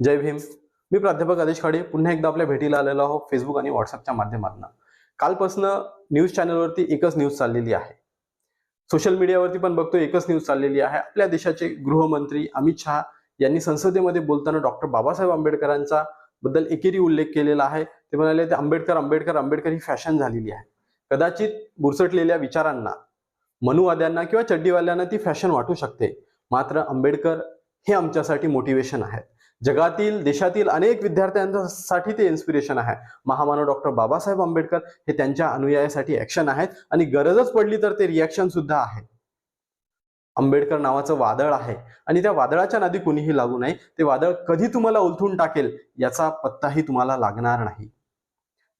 जय भीम. मी प्राध्यापक आदेश खाडे. पुन्हा एकदा आपल्या भेटीला आलेलो आहोत फेसबुक आणि व्हॉट्सअपच्या माध्यमातून. कालपासनं न्यूज चॅनलवरती एकच न्यूज चाललेली आहे. सोशल मीडियावरती पण बघतो एकच न्यूज चाललेली आहे. आपल्या देशाचे गृहमंत्री अमित शहा यांनी संसदेमध्ये बोलताना डॉक्टर बाबासाहेब आंबेडकरांचा बद्दल एकेरी उल्लेख केलेला आहे. ते म्हणाले ते आंबेडकर आंबेडकर आंबेडकर ही फॅशन झालेली आहे. कदाचित बुरसटलेल्या विचारांना मनुवाद्यांना किंवा चड्डीवाल्यांना ती फॅशन वाटू शकते. मात्र आंबेडकर हे आमच्यासाठी मोटिवेशन आहेत. जगातील देशातील अनेक विद्यार्थ्यांसाठी ते इन्स्पिरेशन आहे. महामानव डॉक्टर बाबासाहेब आंबेडकर हे त्यांच्या अनुयायासाठी ऍक्शन आहेत आणि गरजच पडली तर ते रिॲक्शन सुद्धा आहे. आंबेडकर नावाचं वादळ आहे आणि त्या वादळाच्या नादी कुणीही लागू नये. ते वादळ कधी तुम्हाला उलथून टाकेल याचा पत्ताही तुम्हाला लागणार नाही.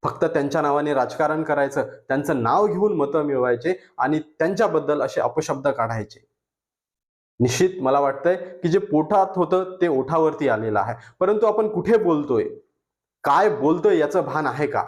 फक्त त्यांच्या नावाने राजकारण करायचं त्यांचं नाव घेऊन मतं मिळवायचे आणि त्यांच्याबद्दल असे अपशब्द काढायचे. निश्चित मला वाटतंय की जे पोटात होतं ते ओठावरती आलेलं आहे. परंतु आपण कुठे बोलतोय? काय बोलतोय याचं भान आहे का?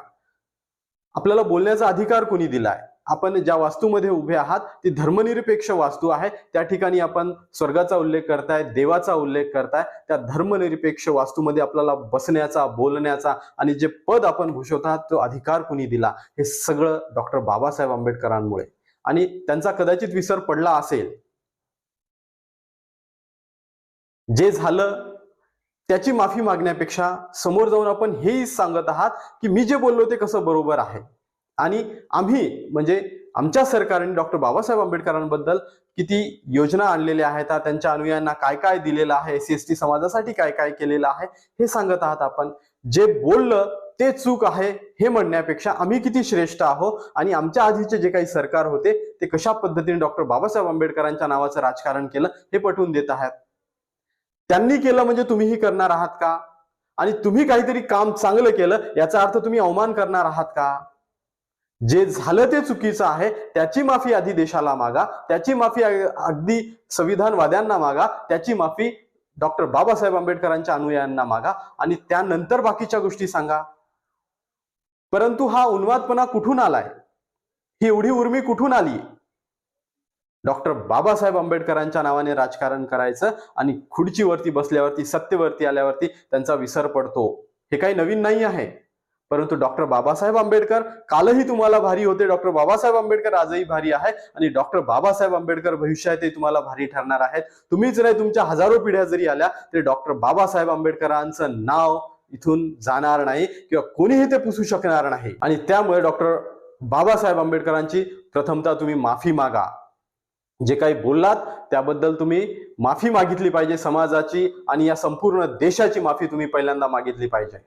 आपल्याला बोलण्याचा अधिकार कोणी दिलाय? आपण ज्या वास्तूमध्ये उभे आहात ती धर्मनिरपेक्ष वास्तू आहे. त्या ठिकाणी आपण स्वर्गाचा उल्लेख करताय देवाचा उल्लेख करताय. त्या धर्मनिरपेक्ष वास्तूमध्ये आपल्याला बसण्याचा बोलण्याचा आणि जे पद आपण भूषवतात तो अधिकार कुणी दिला? हे सगळं डॉक्टर बाबासाहेब आंबेडकरांमुळे. आणि त्यांचा कदाचित विसर पडला असेल जे झालं त्याची माफी मागण्यापेक्षा समोर जाऊन आपण हेही सांगत आहात की मी जे बोललो ते कसं बरोबर आहे. आणि आम्ही म्हणजे आमच्या सरकारने डॉक्टर बाबासाहेब आंबेडकरांबद्दल किती योजना आणलेल्या आहेत त्यांच्या अनुयायांना काय काय दिलेलं आहे एस सी एस टी समाजासाठी काय काय केलेलं आहे हे सांगत आहात आपण. जे बोललं ते चूक आहे हे म्हणण्यापेक्षा आम्ही किती श्रेष्ठ आहोत आणि आमच्या आधीचे जे काही सरकार होते ते कशा पद्धतीने डॉक्टर बाबासाहेब आंबेडकरांच्या नावाचं राजकारण केलं हे पटवून देत आहात. त्यांनी केलं म्हणजे तुम्हीही करणार आहात का? आणि तुम्ही काहीतरी काम चांगलं केलं याचा अर्थ तुम्ही अवमान करणार आहात का? जे झालं ते चुकीचं आहे त्याची माफी आधी देशाला मागा त्याची माफी अगदी संविधानवाद्यांना मागा त्याची माफी डॉक्टर बाबासाहेब आंबेडकरांच्या अनुयायांना मागा आणि त्यानंतर बाकीच्या गोष्टी सांगा. परंतु हा उन्मादपणा कुठून आलाय? ही एवढी उर्मी कुठून आली डॉक्टर बाबासाहेब आंबेडकरांच्या नावाने राजकारण करायचं आणि खुर्चीवरती बसल्यावरती सत्तेवरती आल्यावरती त्यांचा विसर पडतो. हे काही नवीन नाही आहे. परंतु डॉक्टर बाबासाहेब आंबेडकर कालही तुम्हाला भारी होते. डॉक्टर बाबासाहेब आंबेडकर आजही भारी आहे. आणि डॉक्टर बाबासाहेब आंबेडकर भविष्यातही तुम्हाला भारी ठरणार आहेत. तुम्हीच नाही तुमच्या हजारो पिढ्या जरी आल्या तरी डॉक्टर बाबासाहेब आंबेडकरांचं नाव इथून जाणार नाही किंवा कोणीही ते पुसू शकणार नाही. आणि त्यामुळे डॉक्टर बाबासाहेब आंबेडकरांची प्रथमतः तुम्ही माफी मागा. जे काही बोललात त्याबद्दल तुम्ही माफी मागितली पाहिजे समाजाची आणि या संपूर्ण देशाची माफी तुम्ही पहिल्यांदा मागितली पाहिजे.